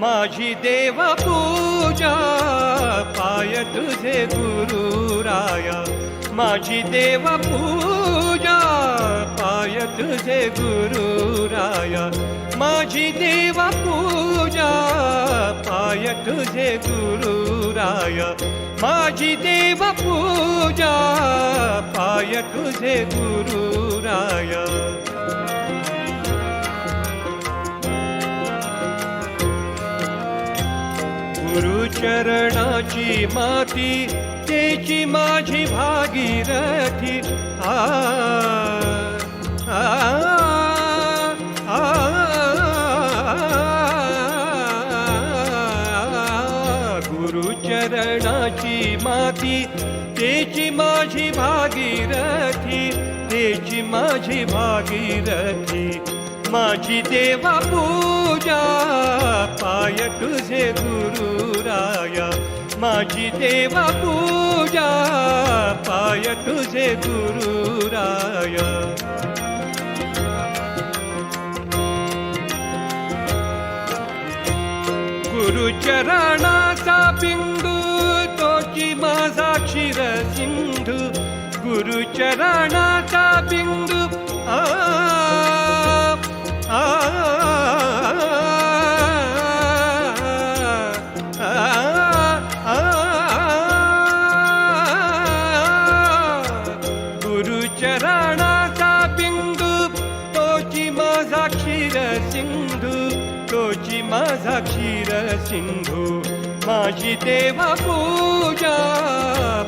माझी देव पूजा पाय तुझे गुरुराया माझी देव पूजा पाय तुझे गुरुराया माझी देव पूजा पाय तुझे गुरुराया माझी देव पूजा पाय तुझे गुरुराया गुरुचरणाची माती तेची माझी भागीरथी आ आ, आ, गुरुचरणाची माती तेची माझी भागीरथी तेची माझी भागीरथी माझी देवा पूजा पाय तुझे गुरुराया माझी देवा पूजा पाय तुझे गुरुराया गुरुचरणाचा बिंदू तोची माझा क्षीर सिंधू. गुरुचरणाचा बिंदू माझा क्षीर सिंधू तोची माझा क्षीर सिंधू. माझी देवा पूजा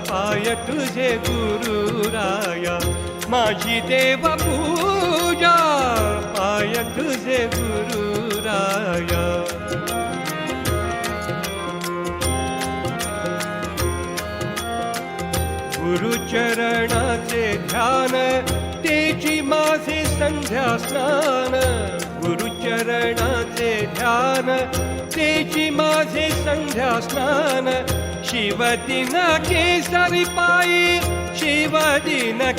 पाय तुझे गुरुराया माझी देवा पूजा पाय तुझे गुरुराया गुरुचरणाचे ध्यान तेची संध्या स्नान गुरुचरणाचे ध्यान. तेची माझे संध्या स्नान शिवदिन केसरी पायी शिवदिन